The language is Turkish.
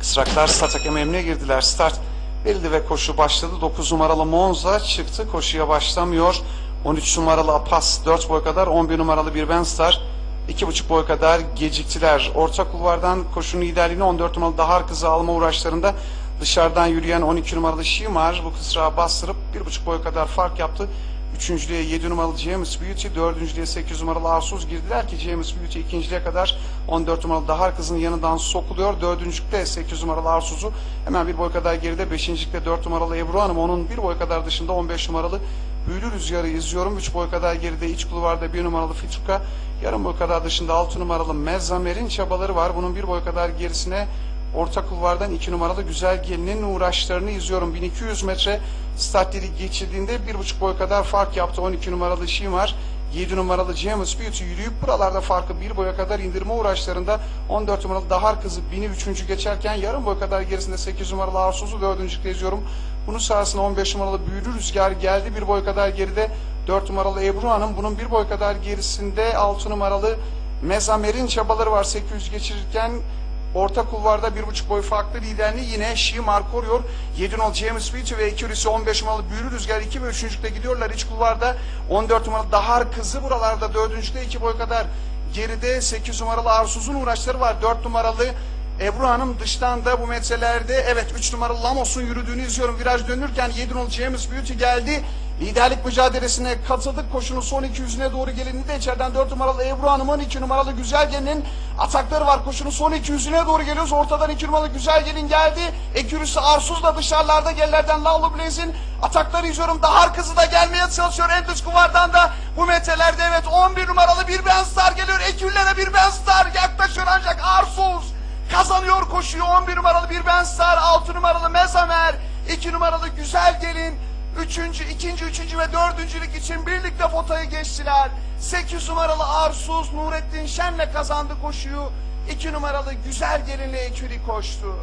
Kısraklar start hakem emrine girdiler. Start verildi ve koşu başladı. 9 numaralı Monza çıktı. Koşuya başlamıyor. 13 numaralı Apas 4 boy kadar. 11 numaralı Bir Ben Star 2,5 boy kadar geciktiler. Orta kulvardan koşunun liderliğini 14 numaralı Dahar kızı alma uğraşlarında dışarıdan yürüyen 12 numaralı Şimar bu kısrağı bastırıp 1,5 boy kadar fark yaptı. Üçüncülüğe 7 numaralı James Beauty, dördüncülüğe 8 numaralı Arsuz girdiler ki James Beauty ikinciliğe kadar 14 numaralı Dahar kızın yanından sokuluyor. Dördüncülükte 8 numaralı Arsuz'u hemen bir boy kadar geride. Beşincilikte 4 numaralı Ebru Hanım onun bir boy kadar dışında 15 numaralı Büyülü Rüzgar'ı izliyorum. 3 boy kadar geride iç kulvarda 1 numaralı Fitruka, yarım boy kadar dışında 6 numaralı Mezzamer'in çabaları var. Bunun bir boy kadar gerisine Orta kulvardan 2 numaralı güzel gelinin uğraşlarını izliyorum. 1200 metre start dedik geçirdiğinde 1,5 boy kadar fark yaptı. 12 numaralı Şimar. 7 numaralı James Beauty yürüyüp buralarda farkı bir boya kadar indirme uğraşlarında 14 numaralı Dahar kızı 1000'i 3. geçerken yarım boy kadar gerisinde 8 numaralı Arsuz'u 4. geziyorum. Bunun sahasına 15 numaralı Büyülü Rüzgar geldi. Bir boy kadar geride 4 numaralı Ebru Hanım. Bunun bir boy kadar gerisinde 6 numaralı Mezamer'in çabaları var 800 geçirirken Orta kulvarda bir buçuk boy farklı liderliği yine Şimar koruyor. 7 nol James Beatty ve ikilisi 15 numaralı Büyülü Rüzgar 2 ve 3. gidiyorlar. İç kulvarda 14 numaralı Dahar Kızı buralarda 4. 2 boy kadar. Geride 8 numaralı Arsuz'un uğraşları var. 4 numaralı Ebru Hanım dıştan da bu metrelerde evet 3 numaralı Lamos'un yürüdüğünü izliyorum. Viraj dönürken 7 nol James Beauty geldi. Liderlik mücadelesine katıldık. Koşunun son 200'üne doğru gelindiğinde içeriden 4 numaralı Ebru Hanım'ın 2 numaralı Güzel Gelin'in atakları var. Koşunun son 200'üne doğru geliyoruz. Ortadan 2 numaralı Güzel Gelin geldi. Ekürüsü Arsuz da dışarılarda gerilerden Lavlı Blaze'in atakları izliyorum. Dahar kızı da gelmeye çalışıyor. En dış kuvardan da bu metrelerde evet 11 numaralı bir Ben Star geliyor. Ekürlere bir Ben Star yaklaşıyor ancak Arsuz koşuyu 11 numaralı bir Ben Star 6 numaralı Mezamer 2 numaralı Güzel Gelin Üçüncü, ikinci, üçüncü ve dördüncülük için birlikte potayı geçtiler. 8 numaralı Arsuz Nurettin Şen'le kazandı koşuyu. 2 numaralı Güzel Gelin'le ekürü koştu.